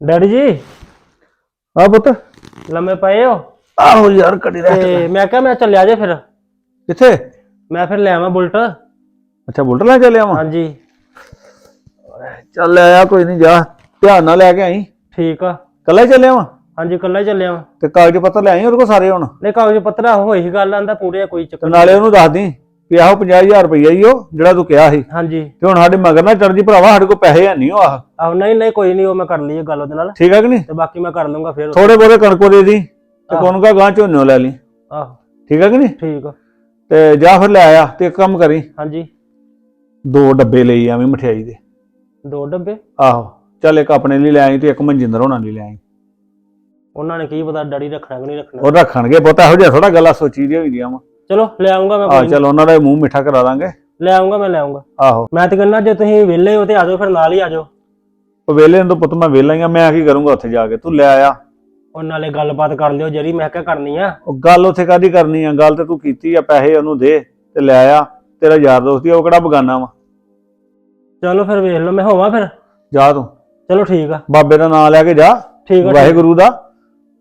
Daddy ਜੀ? ਆ ਪੁੱਤ। ਲੰਮੇ ਪਏ ਹੋ? ਆਹੋ ਯਾਰ ਕੜੀ ਤੇ ਮੈਂ ਕਿਹਾ ਮੈਂ ਚੱਲਿਆ ਜੇ ਫਿਰ। ਕਿੱਥੇ? ਮੈਂ ਫਿਰ ਲੈ ਆਵਾਂ ਬੁਲਟ। ਅੱਛਾ ਬੁਲਟ ਲੈ ਚੱਲਿਆ ਵਾਂ ਹਾਂਜੀ। ਚੱਲ ਆਇਆ ਕੋਈ ਨਹੀਂ ਜਾ। ਧਿਆਨ ਨਾਲ ਲੈ ਕੇ ਆਈ। ਠੀਕ ਆ। ਕੱਲਾ ਹੀ ਚੱਲਿਆ ਵਾਂ? ਹਾਂਜੀ ਇਕੱਲਾ ਹੀ ਚੱਲਿਆ ਵਾਂ। ਤੇ ਕਾਗਜ਼ ਪੱਤਰ ਲੈ ਆਈ ਉਹਦੇ ਕੋਲ ਸਾਰੇ ਹੁਣ? ਨਹੀਂ ਕਾਗਜ਼ ਪੱਤਰ ਹੋਈ ਗੱਲ ਆਂਦਾ ਪੂਰੇ ਆ, ਕੋਈ ਤੇ ਚੱਕਰ ਨਾਲੇ ਉਹਨੂੰ ਦੱਸ ਦੀ। ਵੀ ਆਹੋ 50000 ਰੁਪਈਆ ਹੀ ਉਹ ਜਿਹੜਾ ਤੂੰ ਕਿਹਾ ਸੀ। ਹਾਂਜੀ। ਤੇ ਹੁਣ ਸਾਡੇ ਮਗਰ ਨਾ ਚੜ ਜੀ ਭਰਾਵਾ ਸਾਡੇ ਕੋਲ ਪੈਸੇ ਹੈ ਨਹੀਂ ਉਹ ਆਹ। ਆਹੋ ਨਹੀਂ ਨਹੀਂ ਕੋਈ ਨਹੀਂ ਉਹ ਮੈਂ ਕਰ ਲਈ ਇਹ ਗੱਲ ਉਹਦੇ ਨਾਲ। ਠੀਕ ਹੈ ਕਿ ਨਹੀਂ? ਤੇ ਬਾਕੀ ਮੈਂ ਕਰ ਲੂੰਗਾ ਫਿਰ। ਥੋੜੇ ਬੋਰੇ ਕਣਕੋ ਦੇ ਦੀ ਤੇ ਆਹ। ਕੋਨ ਕਾ ਗਾਂ ਝੋਨਿਓ ਲੈ ਲਈ। ਆਹੋ। ਠੀਕ ਹੈ ਕਿ ਨਹੀਂ? ਠੀਕ ਆ। ਤੇ ਜਾ ਫਿਰ ਲੈ ਆਇਆ ਤੇ ਇੱਕ ਕੰਮ ਕਰੀ। ਹਾਂਜੀ। ਦੋ ਡੱਬੇ ਲਈ ਆਵੇਂ ਮਠਿਆਈ ਦੇ। ਦੋ ਡੱਬੇ? ਆਹੋ। ਚੱਲ ਇੱਕ ਆਪਣੇ ਲਈ ਲੈ ਆਈ ਤੇ ਇੱਕ ਮਨਜਿੰਦਰ ਹੋਣਾ ਲਈ ਲੈ ਆਈ। ਉਹਨਾਂ ਨੇ ਕੀ ਪਤਾ ਡੈਡੀ ਰੱਖਣਾ ਕਿ ਨਹੀਂ ਰੱਖਣਾ? ਉਹ ਰੱਖਣਗੇ ਪੁੱਤ ਇਹੋ ਜਿਹਾ ਥੋੜਾ ਗੱਲਾਂ ਸੋਚੀ ਦੀਆਂ ਹੁੰਦੀਆਂ ਵਾ। ਚਲੋ ਲੈ ਆਉਂਗਾ ਮੈਂ ਆ ਕੋਈ ਨੀ। ਚੱਲ ਉਹਨਾਂ ਦਾ ਮੂੰਹ ਮਿੱਠਾ ਕਰਾ ਦਾਂਗੇ। ਲੈ ਆਉਂਗਾ ਮੈਂ ਲੈ ਆਉਂਗਾ। ਆਹੋ। ਮੈਂ ਤੇ ਕਹਿੰਦਾ ਜੇ ਤੁਸੀਂ ਵਿਹਲੇ ਹੋ ਤੇ ਆ ਜਾਓ ਫਿਰ ਨਾਲ ਹੀ ਆ ਜਾਓ। ਉਹ ਵੇਲੇ ਨੂੰ ਤਾਂ ਪੁੱਤ ਮੈਂ ਵੇਲਾ ਹੀ ਆ ਮੈਂ ਕੀ ਕਰੂੰਗਾ ਉੱਥੇ ਜਾ ਕੇ? ਤੂੰ ਲੈ ਆਇਆ ਉਹ ਨਾਲੇ ਗੱਲਬਾਤ ਕਰ ਲਿਓ ਜਿਹੜੀ ਮੈਂ ਕਿਹਾ ਕਰਨੀ ਆ। ਉਹ ਗੱਲ ਉੱਥੇ ਕਾਦੀ ਕਰਨੀ ਆ? ਗੱਲ ਤੇ ਤੂੰ ਕੀਤੀ ਆ ਪੈਸੇ ਉਹਨੂੰ ਦੇ ਤੇ ਲੈ ਆਇਆ ਤੇਰਾ ਯਾਰ ਦੋਸਤ ਹੀ ਆ, ਉਹ ਕਿਹੜਾ ਬਗਾਨਾ ਵਾ? ਚਲੋ ਫਿਰ ਵੇਖ ਲਓ ਮੈਂ ਹੋਵਾਂ ਫਿਰ। ਜਾ ਤੂੰ। ਚਲੋ ਠੀਕ ਆ। ਬਾਬੇ ਦਾ ਨਾਮ ਲੈ ਕੇ ਜਾ। ਠੀਕ ਆ ਠੀਕ- ਵਾਹਿਗੁਰੂ ਦਾ।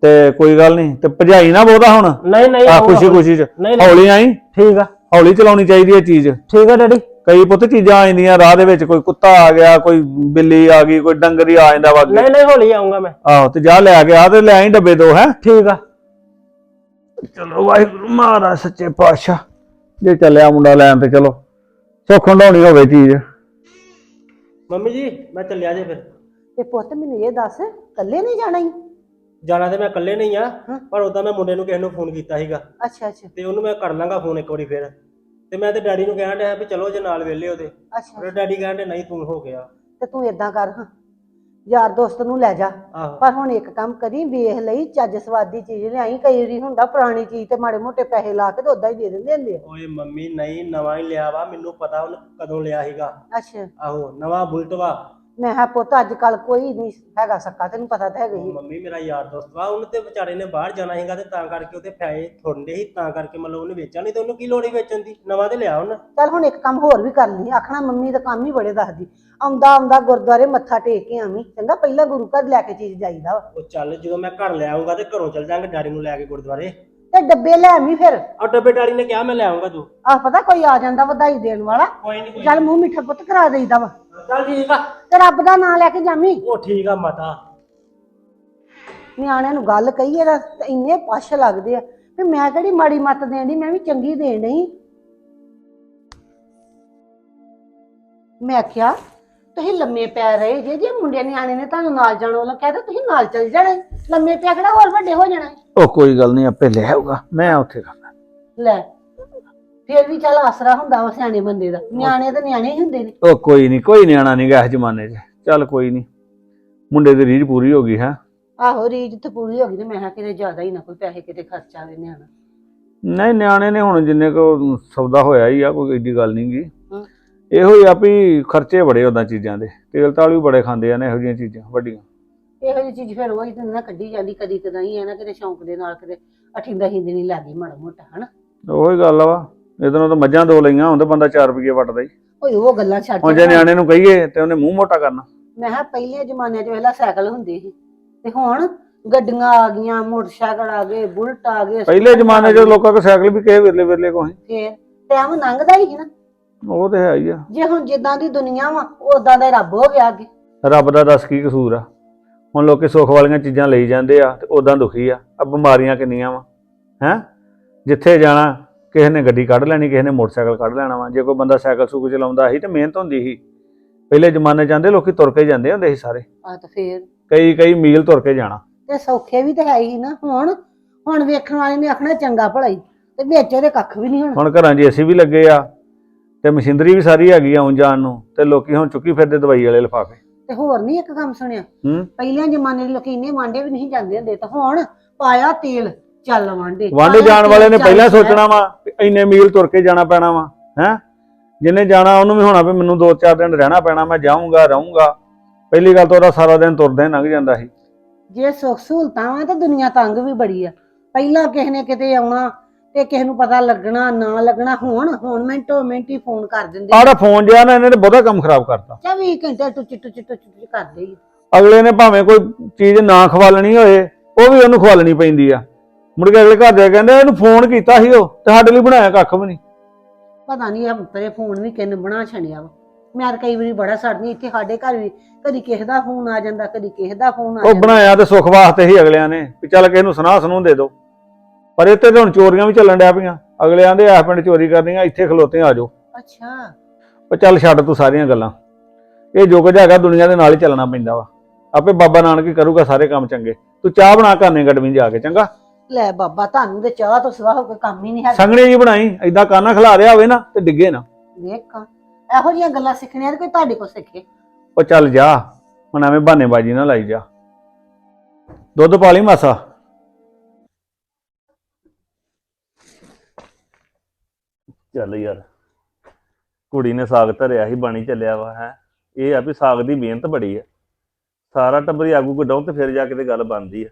ਤੇ ਕੋਈ ਗੱਲ ਨਹੀਂ ਤੇ ਭਜਾਈ ਨਾ ਬਹੁਤਾ ਹੁਣ। ਨਹੀਂ ਨਹੀਂ ਆ ਖੁਸ਼ੀ ਖੁਸ਼ੀ ਚ। ਨਹੀਂ ਨਹੀਂ। ਹੌਲੀ ਆਈ? ਠੀਕ ਆ। ਹੌਲੀ ਚਲਾਉਣੀ ਚਾਹੀਦੀ ਹੈ ਚੀਜ਼। ਠੀਕ ਆ ਡੈਡੀ। ਕਈ ਪੁੱਤ ਚੀਜ਼ਾਂ ਆ ਜਾਂਦੀਆਂ ਰਾਹ ਦੇ ਵਿੱਚ ਕੋਈ ਕੁੱਤਾ ਆ ਗਿਆ ਕੋਈ ਬਿੱਲੀ ਆ ਗਈ ਕੋਈ ਡੰਗਰੀ ਆ ਜਾਂਦਾ ਵਾ ਅੱਗੇ ਨਹੀਂ ਨਹੀਂ ਹੌਲੀ ਆਉਂਗਾ ਮੈਂ। ਆਹੋ ਤੇ ਜਾ ਲੈ ਕੇ ਆ ਤੇ ਲੈ ਆਈ ਡੱਬੇ ਦੋ ਹੈ? ਠੀਕ ਆ। ਚਲੋ ਵਾਹਿਗੁਰੂ ਮਹਾਰਾਜ ਸੱਚੇ ਪਾਤਸ਼ਾਹ। ਜੇ ਚੱਲਿਆ ਮੁੰਡਾ ਲੈਣ ਤੇ ਚਲੋ। ਸੁੱਖ ਹੰਡਾਉਣੀ ਹੋਵੇ ਚੀਜ਼। ਮੰਮੀ ਜੀ ਮੈਂ ਚੱਲਿਆ ਜੇ ਫਿਰ। ਤੇ ਪੁੱਤ ਮੈਨੂੰ ਇਹ ਦੱਸ ਇਕੱਲੇ ਨਹੀਂ ਜਾਣਾ ਹੀ ਜਾਣਾ ਤੇ ਮੈਂ ਇਕੱਲੇ ਨਹੀਂ ਆ। ਪਰ ਉਦਾਂ ਮੈਂ ਮੁੰਡੇ ਨੂੰ ਕਿਸੇ ਨੂੰ ਫੋਨ ਕੀਤਾ ਸੀਗਾ। ਅੱਛਾ ਅੱਛਾ। ਤੇ ਉਹਨੂੰ ਮੈਂ ਕਰ ਲਾਂਗਾ ਫੋਨ ਇੱਕ ਵਾਰੀ ਫਿਰ। ਤੇ ਮੈਂ ਤੇ ਡੈਡੀ ਨੂੰ ਕਹਿਣ ਡਿਆ ਵੀ ਚਲੋ ਜੇ ਨਾਲ ਵੇਲੇ ਉਹਦੇ ਅੱਛਾ ਪਰ ਡੈਡੀ ਕਹਿਣ ਡਿਆ ਨਹੀਂ ਤੂੰ ਹੋ ਗਿਆ। ਤੇ ਤੂੰ ਇਦਾਂ ਕਰ ਹਾਂ। ਯਾਰ ਦੋਸਤ ਨੂੰ ਲੈ ਜਾ। ਆਹੋ। ਪਰ ਹੁਣ ਇੱਕ ਕੰਮ ਕਰੀ ਵੇਖ ਲਈ ਚੱਜ ਸਵਾਦ ਚੀਜ਼ ਲਿਆਈ ਕਈ ਵਾਰੀ ਹੁੰਦਾ ਪੁਰਾਣੀ ਚੀਜ਼ ਤੇ ਮਾੜੇ ਮੋਟੇ ਪੈਸੇ ਲਾ ਕੇ ਤੇ ਉਦਾਂ ਹੀ ਦੇ ਦਿੰਦੇ ਹੁੰਦੇ ਆ। ਓਏ ਮੰਮੀ ਨਹੀਂ ਨਵਾਂ ਹੀ ਲਿਆ ਵਾ ਮੈਨੂੰ ਪਤਾ ਉਹਨੇ ਕਦੋਂ ਲਿਆ ਸੀਗਾ। ਅੱਛਾ। ਆਹੋ ਨਵਾਂ ਬੁਲਟ ਵਾ ਮੈਂ ਕਿਹਾ ਪੁੱਤ ਅੱਜ ਕੱਲ ਕੋਈ ਨਹੀਂ ਹੈਗਾ ਸੱਕਾ ਤੈਨੂੰ ਪਤਾ ਤਾਂ ਹੈਗਾ ਹੀ। ਮੰਮੀ ਮੇਰਾ ਯਾਰ ਦੋਸਤ ਵਾ ਉਹਨੇ ਤੇ ਵਿਚਾਰੇ ਨੇ ਬਾਹਰ ਜਾਣਾ ਸੀਗਾ ਤੇ ਤਾਂ ਕਰਕੇ ਉਹਦੇ ਪੈਸੇ ਥੋੜਦੇ ਸੀ ਤਾਂ ਕਰਕੇ ਮਤਲਬ ਉਹਨੇ ਵੇਚਿਆ ਨਹੀਂ ਤੇ ਉਹਨੂੰ ਕੀ ਲੋੜ ਸੀ ਵੇਚਣ ਦੀ? ਨਵਾਂ ਤੇ ਲਿਆ ਉਹਨੇ। ਚੱਲ ਹੁਣ ਇੱਕ ਕੰਮ ਹੋਰ ਵੀ ਕਰ ਲਈ ਆਖਣਾ ਮੰਮੀ ਦਾ ਕੰਮ ਹੀ ਬੜੇ ਦੱਸਦੀ। ਆਉਂਦਾ ਆਉਂਦਾ ਗੁਰਦੁਆਰੇ ਮੱਥਾ ਟੇਕ ਕੇ ਆਵੀਂ ਚੰਗਾ ਪਹਿਲਾਂ ਗੁਰੂ ਘਰ ਲੈ ਕੇ ਚੀਜ਼ ਜਾਈਦਾ ਵਾ। ਉਹ ਚੱਲ ਜਦੋਂ ਮੈਂ ਘਰ ਲੈ ਆਉਂਗਾ ਤੇ ਘਰੋਂ ਚੱਲ ਜਾਾਂਗੇ ਡੈਡੀ ਨੂੰ ਲੈ ਕੇ ਗੁਰਦੁਆਰੇ। ਤੇ ਡੱਬੇ ਲੈ ਆਵੀਂ ਫਿਰ। ਆ ਡੱਬੇ ਡੈਡੀ ਨੇ ਕਿਹਾ ਮੈਂ ਲੈ ਆਉਂਗਾ ਤੂੰ। ਆਹ ਪਤਾ ਕੋਈ ਆ ਜਾਂਦਾ ਵਧਾਈ ਦੇਣ ਵਾਲਾ? ਕੋਈ ਨਹੀਂ ਚੱਲ ਮੂੰਹ ਮਿੱਠਾ ਪੁੱਤ ਕਰਾ ਦੇਈਦਾ ਵਾ। ਚੱਲ ਠੀਕ ਆ। ਤੇ ਰੱਬ ਦਾ ਨਾਮ ਲੈ ਕੇ ਜਾਵੀਂ। ਉਹ ਠੀਕ ਆ ਮਾਤਾ। ਨਿਆਣਿਆਂ ਨੂੰ ਗੱਲ ਕਹੀਏ ਤਾਂ ਇੰਨੇ ਪਛ ਲੱਗਦੇ ਆ। ਵੀ ਮੈਂ ਕਿਹੜੀ ਮਾੜੀ ਮੱਤ ਦੇਣ ਮੈਂ ਵੀ ਚੰਗੀ ਦੇਣ ਮੈਂ ਕਿਹਾ ਤੁਸੀਂ ਲੰਮੇ ਪੈ ਰਹੇ ਜੇ ਜੇ ਮੁੰਡੇ ਨਿਆਣੇ ਨੇ ਤੁਹਾਨੂੰ ਨਾਲ ਜਾਣ ਵਾਲਾ ਕਹਿੰਦਾ ਤੁਸੀਂ ਨਾਲ ਚੱਲ ਜਾਣਾ ਲੰਮੇ ਪਿਆ ਕਿਹੜਾ ਹੋਰ ਵੱਡੇ ਹੋ ਜਾਣਾ ਉਹ ਕੋਈ ਗੱਲ ਨਹੀਂ ਆਪੇ ਲੈ ਆਊਗਾ। ਮੈਂ ਉੱਥੇ ਕਰਨਾ ਲੈ ਫੇਰ ਵੀ ਚੱਲ ਆਸਰਾ ਹੁੰਦਾ ਵਾ ਸਿਆਣੇ ਬੰਦੇ ਦਾ। ਨਿਆਣੇ ਤਾਂ ਨਿਆਣੇ ਹੀ ਹੁੰਦੇ ਨੇ। ਉਹ ਕੋਈ ਨਹੀਂ ਕੋਈ ਨਿਆਣਾ ਨਹੀਂ ਗਾ ਇਸ ਜ਼ਮਾਨੇ 'ਚ। ਚੱਲ ਕੋਈ ਨਹੀਂ। ਮੁੰਡੇ ਦੀ ਰੀਝ ਪੂਰੀ ਹੋ ਗਈ ਹੈ? ਆਹੋ ਰੀਜ ਤੇ ਪੂਰੀ ਹੋ ਗਈ ਤੇ ਮੈਂ ਕਿਹਾ ਕਿਤੇ ਜ਼ਿਆਦਾ ਹੀ ਨਾ ਕੋਈ ਪੈਸੇ ਕਿਤੇ ਖਰਚ ਆਵੇ ਨਿਆਣਾ। ਨਹੀਂ ਨਿਆਣੇ ਨੇ ਹੁਣ ਜਿੰਨੇ ਕੋ ਸੌਦਾ ਹੋਇਆ ਹੀ ਆ ਕੋਈ ਏਡੀ ਗੱਲ ਨਹੀਂ ਗੀ। ਇਹੋ ਹੀ ਆ ਵੀ ਖਰਚੇ ਬੜੇ ਉਹਦਾ ਚੀਜ਼ਾਂ ਦੇ। ਤੇਲ ਤਾਲ ਵੀ ਬੜੇ ਖਾਂਦੇ ਆ ਨੇ ਇਹੋ ਜਿਹੀਆਂ ਚੀਜ਼ਾਂ ਵੱਡੀਆਂ। ਇਹੋ ਜਿਹੀ ਚੀਜ਼ ਫਿਰ ਉਹੀ ਤਾਂ ਨਾ ਕੱਢੀ ਜਾਂਦੀ ਕਦੀ ਕਦਾਈ ਹੈ ਨਾ ਕਿਤੇ ਸ਼ੌਂਕ ਦੇ ਨਾਲ ਕਿਤੇ ਅਠਿੰਦਾ ਹਿੰਦੀ ਨਹੀਂ ਲੱਗੀ ਮਾੜਾ ਮੋਟਾ ਹਨਾ? ਉਹੀ ਗੱਲ ਵਾ। ਇਹਦੇ ਤਾਂ ਮੱਝਾਂ ਦੋ ਲਈਆਂ ਤਾਂ ਬੰਦਾ 4 ਰੁਪਏ ਵੱਟਦਾ ਹੀ। ਓਏ ਉਹ ਗੱਲਾਂ ਛੱਡ ਹੁਣ ਜੇ ਨਿਆਣੇ ਨੂੰ ਕਹੀਏ ਤੇ ਉਹਨੇ ਮੂੰਹ ਮੋਟਾ ਕਰਨਾ। ਮੈਂ ਕਿਹਾ ਪਹਿਲੇ ਜ਼ਮਾਨੇ 'ਚ ਵੇਲਾ ਸਾਈਕਲ ਹੁੰਦੇ ਸੀ ਤੇ ਹੁਣ ਗੱਡੀਆਂ ਆ ਗਈਆਂ ਮੋਟਰਸਾਈਕਲ ਆ ਗਏ ਬੁਲਟ ਆ ਗਏ ਪਹਿਲੇ ਜ਼ਮਾਨੇ 'ਚ ਲੋਕਾਂ ਕੋਲ ਸਾਈਕਲ ਵੀ ਕਿਸੇ ਵੇਲੇ ਵੇਲੇ ਕੋਈ ਫੇਰ ਟਾਈਮ ਲੰਘਦਾ ਹੀ ਸੀ ਨਾ। ਉਹ ਤੇ ਹੈ ਹੀ ਆ। ਜੇ ਹੁਣ ਜਿੱਦਾਂ ਦੀ ਦੁਨੀਆ ਵਾ ਉਦਾਂ ਦਾ ਹੀ ਰੱਬ ਹੋ ਗਿਆ ਅੱਗੇ। ਰੱਬ ਦਾ ਦੱਸ ਕੀ ਕਸੂਰ ਆ? ਹੁਣ ਲੋਕੀ ਸੁੱਖ ਵਾਲੀਆਂ ਚੀਜ਼ਾਂ ਲਈ ਜਾਂਦੇ ਆ ਤੇ ਉਦਾਂ ਦੁਖੀ ਆ। ਆ ਬਿਮਾਰੀਆਂ ਕਿੰਨੀਆਂ ਵਾ ਹੈ? ਜਿੱਥੇ ਜਾਣਾ ਕਿਸੇ ਨੇ ਗੱਡੀ ਕੱਢ ਲੈਣੀ ਕਿਸੇ ਨੇ ਮੋਟਰਸਾਈਕਲ ਕੱਢ ਲੈਣਾ ਵਾ। ਜੇ ਕੋਈ ਬੰਦਾ ਸਾਈਕਲ ਸੂਕ ਚਲਾਉਂਦਾ ਸੀ ਤੇ ਮਿਹਨਤ ਹੁੰਦੀ ਸੀ। ਪਹਿਲੇ ਜ਼ਮਾਨੇ ਜਾਂਦੇ ਲੋਕੀ ਤੁਰ ਕੇ ਜਾਂਦੇ ਹੁੰਦੇ ਸੀ ਸਾਰੇ। ਆ ਤਾਂ ਫੇਰ। ਕਈ ਕਈ ਮੀਲ ਤੁਰ ਕੇ ਜਾਣਾ। ਤੇ ਸੌਖੇ ਵੀ ਤੇ ਹੈ ਹੀ ਨਾ। ਹੁਣ ਹੁਣ ਵੇਖਣ ਵਾਲੇ ਨੇ ਆਖਣਾ ਚੰਗਾ ਭਲਾ ਹੀ ਤੇ ਵਿੱਚ ਉਹਦੇ ਕੱਖ ਵੀ ਨਹੀਂ ਹੋਣਾ। ਹੁਣ ਘਰਾਂ 'ਚ ਏਸੀ ਵੀ ਲੱਗੇ ਆ। ਤੇ ਮਸ਼ੀਨਰੀ ਵੀ ਸਾਰੀ ਹੈਗੀ ਆ ਆਉਣ ਜਾਣ ਨੂੰ ਤੇ ਲੋਕੀ ਹੁਣ ਚੁੱਕੀ ਫਿਰਦੇ ਦਵਾਈ ਵਾਲੇ ਲਿਫਾਫੇ। ਤੇ ਹੋਰ ਨਹੀਂ ਇੱਕ ਕੰਮ ਸੁਣਿਆ? ਹੂੰ? ਪਹਿਲਾਂ ਜ਼ਮਾਨੇ ਦੇ ਲੋਕੀ ਇੰਨੇ ਵਾਂਡੇ ਵੀ ਨਹੀਂ ਜਾਂਦੇ ਹੁੰਦੇ ਤਾਂ ਹੁਣ ਪਾਇਆ ਤੇਲ ਚੱਲ ਵਾਂਡੇ ਵਾਂਡੇ ਜਾਣ ਵਾਲੇ ਨੇ ਪਹਿਲਾਂ। ਸੋਚਣਾ ਵਾ ਇੰਨੇ ਮੀਲ ਤੁਰ ਕੇ ਜਾਣਾ ਪੈਣਾ ਵਾ ਹੈ? ਜਿਹਨੇ ਜਾਣਾ ਉਹਨੂੰ ਵੀ ਹੋਣਾ ਵੀ ਮੈਨੂੰ 2-4 ਦਿਨ ਰਹਿਣਾ ਪੈਣਾ ਮੈਂ ਜਾਊਂਗਾ ਰਹੂੰਗਾ। ਪਹਿਲੀ ਗੱਲ ਤਾਂ ਉਹਦਾ ਸਾਰਾ ਦਿਨ ਤੁਰਦੇ ਹੀ ਲੰਘ ਜਾਂਦਾ ਸੀ। ਜੇ ਸੁੱਖ ਸਹੂਲਤਾਂ ਵਾ ਤਾਂ ਦੁਨੀਆ ਤੰਗ ਵੀ ਬੜੀ ਆ। ਪਹਿਲਾਂ ਕਿਸੇ ਨੇ ਕਿਤੇ ਆਉਣਾ ਤੇ ਕਿਸੇ ਨੂੰ ਪਤਾ ਲੱਗਣਾ ਨਾ ਲੱਗਣਾ ਹੁਣ ਹੁਣ ਮਿੰਟੋ ਮਿੰਟ ਹੀ ਫੋਨ ਕਰ ਦਿੰਦੇ ਆੜਾ ਫੋਨ ਜਿਆ ਨਾ ਇਹਨੇ ਬਹੁਤਾ ਕੰਮ ਖਰਾਬ ਕਰਤਾ। 24 ਘੰਟੇ ਟੁੱਚ ਟੁੱਚ ਟੁੱਚ ਟੁੱਚ ਕਰਦੇ ਹੀ। ਅਗਲੇ ਨੇ ਭਾਵੇਂ ਕੋਈ ਚੀਜ਼ ਨਾ ਖਵਾਲਣੀ ਹੋਏ ਉਹ ਵੀ ਉਹਨੂੰ ਖਵਾਲਣੀ ਪੈਂਦੀ ਆ। ਮੁੜ ਕੇ ਅਗਲੇ ਘਰ ਦੇ ਕਹਿੰਦੇ ਇਹਨੂੰ ਫੋਨ ਕੀਤਾ ਸੀ ਉਹ ਤੇ ਸਾਡੇ ਲਈ ਬਣਾਇਆ ਕੱਖ ਵੀ ਨਹੀਂ। ਪਤਾ ਨਹੀਂ ਇਹ ਤੇਰੇ ਫੋਨ ਵੀ ਕਿੰਨ ਬਣਾ ਛਣਿਆ ਵਾ। ਮੈਂ ਤਾਂ ਕਈ ਵਾਰੀ ਬੜਾ ਸੜਨੀ ਇੱਥੇ ਸਾਡੇ ਘਰ ਵੀ ਕਦੀ ਕਿਸੇ ਦਾ ਫੋਨ ਆ ਜਾਂਦਾ ਕਦੀ ਕਿਸੇ ਦਾ ਫੋਨ ਆ ਉਹ ਜਾਂਦਾ। ਬਣਾਇਆ ਤੇ ਸੁੱਖ ਵਾਸਤੇ ਹੀ ਅਗਲਿਆਂ ਨੇ ਵੀ ਚੱਲ ਕਿਸੇ ਨੂੰ ਸੁਣਾ ਸੁਣੂ ਦੇ। ਦਿਓ ਪਰ ਇੱਥੇ ਤਾਂ ਹੁਣ ਚੋਰੀਆਂ ਵੀ ਚੱਲਣ ਡਿਆ ਪਈਆਂ। ਅਗਲੇ ਆਂਦੇ ਐਸ ਪਿੰਡ ਚੋਰੀ ਕਰਨੀਆਂ ਇੱਥੇ ਖਲੋਤੇ ਆ ਜਾਓ। ਅੱਛਾ। ਉਹ ਚੱਲ ਛੱਡ ਤੂੰ ਸਾਰੀਆਂ ਗੱਲਾਂ। ਇਹ ਜੋ ਕੁਝ ਹੈਗਾ ਦੁਨੀਆ ਦੇ ਨਾਲ ਹੀ ਚੱਲਣਾ ਪੈਂਦਾ ਵਾ। ਆਪੇ ਬਾਬਾ ਨਾਨਕ ਹੀ ਕਰੂਗਾ ਸਾਰੇ ਕੰਮ ਚੰਗੇ। ਤੂੰ ਚਾਹ ਬਣਾ ਕਰਨੇ ਗੜਵੀਂ ਜਾ ਕੇ ਚੰਗਾ? ਲੈ ਬਾਬਾ ਤੁਹਾਨੂੰ ਤੇ ਚਾਹ ਤੋਂ ਸਿਵਾ ਹੋ ਕੇ ਕੰਮ ਹੀ ਨਹੀਂ ਹੈ ਸੰਗਣੀ ਜੀ ਬਣਾਈ। ਐਦਾਂ ਕਾਨਾ ਖਿਲਾ ਰਿਹਾ ਹੋਵੇ ਨਾ ਤੇ ਡਿੱਗੇ ਨਾ। ਵੇਖਾਂ। ਇਹੋ ਜਿਹੀਆਂ ਗੱਲਾਂ ਸਿੱਖਣੀਆਂ ਤੇ ਕੋਈ ਤੁਹਾਡੇ ਕੋਲ ਸਿੱਖੇ। ਉਹ ਚੱਲ ਜਾ। ਹੁਣ ਐਵੇਂ ਬਹਾਨੇਬਾਜ਼ੀ ਨਾ ਲਾਈ ਜਾ। ਦੁੱਧ ਪਾ ਲਈ ਮਾਸਾ। ਚੱਲ ਯਾਰ ਕੁੜੀ ਨੇ ਸਾਗ ਧਰਿਆ ਸੀ ਬਾਣੀ ਚੱਲਿਆ ਵਾ ਹੈ। ਇਹ ਆ ਵੀ ਸਾਗ ਦੀ ਮਿਹਨਤ ਬੜੀ ਆ। ਸਾਰਾ ਟੱਬਰੀ ਆਗੂ ਕਢਾਉ ਤੇ ਫਿਰ ਜਾ ਕੇ ਤੇ ਗੱਲ ਬਣਦੀ ਆ।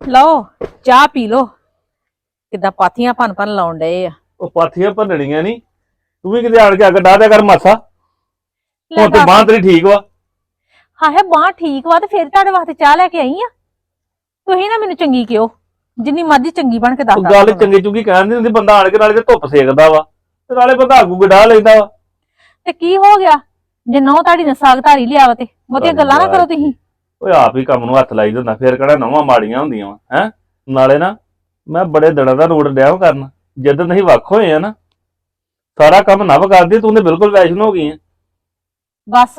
ਲਓ ਚਾਹ ਪੀ ਲਓ। ਕਿੱਦਾਂ ਪਾਥੀਆਂ ਭੰਨ ਭੰਨ ਲਾਉਣ ਡਏ ਆ। ਉਹ ਪਾਥੀਆਂ ਭੰਨਣੀਆਂ ਨਹੀਂ ਤੂੰ ਵੀ ਕਿਤੇ ਆਣ ਕੇ ਅੱਗ ਡਾਹ ਦਿਆ ਕਰ ਮਾਸਾ। ਹੁਣ ਤੇ। ਬਾਂਹ ਤੇਰੀ ਠੀਕ ਵਾ। ਹਾਂ ਹੈ ਬਾਹ ਠੀਕ ਵਾ ਤੇ ਫਿਰ ਤੁਹਾਡੇ ਵਾਸਤੇ ਚਾਹ ਲੈ ਕੇ ਆਈ ਆ? ਤੁਸੀਂ ਨਾ ਮੈਨੂੰ ਚੰਗੀ ਕਿਓ ਜਿੰਨੀ ਮਰਜ਼ੀ ਚੰਗੀ ਬਣ ਕੇ ਦੱਸ ਉਹ ਗੱਲ। ਚੰਗੀ ਚੁੰਗੀ ਕਹਿਣ ਦੀ ਹੁੰਦੀ ਬੰਦਾ ਆਣ ਕੇ ਨਾਲੇ ਤੇ ਧੁੱਪ ਸੇਕਦਾ ਵਾ ਤੇ ਨਾਲੇ ਬੰਦਾ ਆਗੂ ਕਢਾ ਲੈਂਦਾ ਵਾ। ਤੇ ਕੀ ਹੋ ਗਿਆ? ਜੇ ਨੌ ਤੁਹਾਡੀ ਨੇ ਸਾਗ ਧਾਰੀ ਲਿਆ ਵਾ ਤੇ ਬਹੁਤੀਆਂ ਗੱਲਾਂ ਨਾ ਕਰੋ ਤੁਸੀਂ। ਓਏ ਆਪ ਹੀ ਕੰਮ ਨੂੰ ਹੱਥ ਲਾਈ ਦਿੰਦਾ ਫਿਰ ਕਿਹੜਾ ਨਵਾਂ ਮਾੜੀਆਂ ਹੁੰਦੀਆਂ ਵਾ ਹੈ? ਨਾਲੇ ਨਾ ਮੈਂ ਬੜੇ ਦਿਨਾਂ ਦਾ ਰੋਡ ਡਿਆ ਕਰਨ ਜਦੋਂ ਨਹੀਂ ਵੱਖ ਹੋਏ ਆ ਨਾ। ਸਾਰਾ ਕੰਮ ਨਵ ਕਰਦੀ ਤੂੰ ਤੇ ਬਿਲਕੁਲ ਵੈਸ਼ਨ ਹੋ ਗਈ ਆ। ਬਸ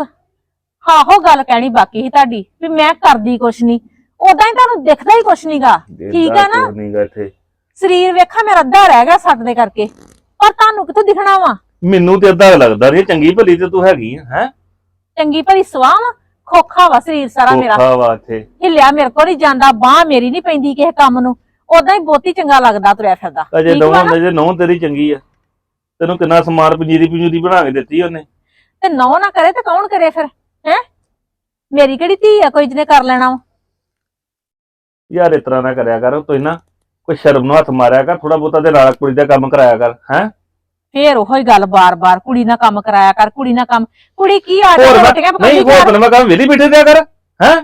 ਆਹੋ ਗੱਲ ਕਹਿਣੀ ਬਾਕੀ ਸੀ ਤੁਹਾਡੀ ਵੀ ਮੈਂ ਕਰਦੀ ਕੁਛ ਨਹੀਂ ਉਦਾਂ ਹੀ ਤੁਹਾਨੂੰ ਦਿਖਦਾ ਹੀ ਕੁਛ ਨਹੀਂਗਾ ਠੀਕ ਆ ਨਾ? ਨਹੀਂਗਾ ਇੱਥੇ। ਸਰੀਰ ਵੇਖਾ ਮੇਰਾ ਅੱਧਾ ਰਹਿ ਗਿਆ ਸੱਟ ਦੇ ਕਰਕੇ। ਪਰ ਤੁਹਾਨੂੰ ਕਿੱਥੋਂ ਦਿਖਣਾ ਵਾ? ਮੈਨੂੰ ਤੇ ਅੱਧਾ ਲੱਗਦਾ ਨਹੀਂ ਚੰਗੀ ਭਲੀ ਤੇ ਤੂੰ ਹੈਗੀ ਹੈ? ਚੰਗੀ ਭਲੀ ਸਵਾਹ ਖੋਖਾ ਵਾ ਸਰੀਰ ਸਾਰਾ ਮੇਰਾ। ਧੋਖਾ ਵਾ ਇੱਥੇ। ਹਿੱਲਿਆ ਮੇਰੇ ਕੋਲ ਨਹੀਂ ਜਾਂਦਾ ਬਾਹ ਮੇਰੀ ਨਹੀਂ ਪੈਂਦੀ ਕਿਸੇ ਕੰਮ ਨੂੰ। ਉਦਾਂ ਹੀ ਬਹੁਤੀ ਚੰਗਾ ਲੱਗਦਾ ਤੁਰਿਆ ਫਿਰਦਾ। ਅਜੇ ਦੋਵਾਂ ਜੇ ਨੌ? ਤੇਰੀ ਚੰਗੀ ਆ। ਤੈਨੂੰ ਕਿੰਨਾ ਸਮਾਨ ਪੰਜੀਰੀ ਪੰਜੂਰੀ ਬਣਾ ਕੇ ਦਿੱਤੀ ਉਹਨੇ। ਤੇ ਨੌ ਨਾ ਕਰੇ ਤੇ ਕੌਣ ਕਰੇ ਫਿਰ ਹੈ? ਮੇਰੀ ਕਿਹੜੀ ਧੀ ਆ ਕੋਈ ਜਿਹਨੇ ਕਰ ਲੈਣਾ ਵਾ? ਯਾਰ ਇਸ ਤਰ੍ਹਾਂ ਨਾ ਕਰਿਆ ਕਰ ਤੂੰ ਨਾ ਕੋਈ ਸ਼ਰਮ ਨੂੰ ਹੱਥ ਮਾਰਿਆ ਕਰ ਥੋੜਾ ਬਹੁਤਾ ਦੇ ਨਾਲ ਕੁੜੀ ਦਾ ਕੰਮ ਕਰਾਇਆ ਕਰ ਹੈ? ਫੇਰ ਉਹੋ ਹੀ ਗੱਲ ਬਾਰ-ਬਾਰ ਕੁੜੀ ਨਾਲ ਕੰਮ ਕਰਾਇਆ ਕਰ ਕੁੜੀ ਨਾਲ ਕੰਮ ਕੁੜੀ ਕੀ ਆ ਜਾ ਹੋਰ ਮੈਂ- ਰੋਟੀਆਂ ਨਹੀਂ ਪਕਾਉਂਦੀ ਹੋਰ ਘਰ। ਤੈਨੂੰ ਮੈਂ ਕੰਮ ਵਿਹਲੀ ਬੈਠੇ ਦਿਆ ਕਰ ਹੈ?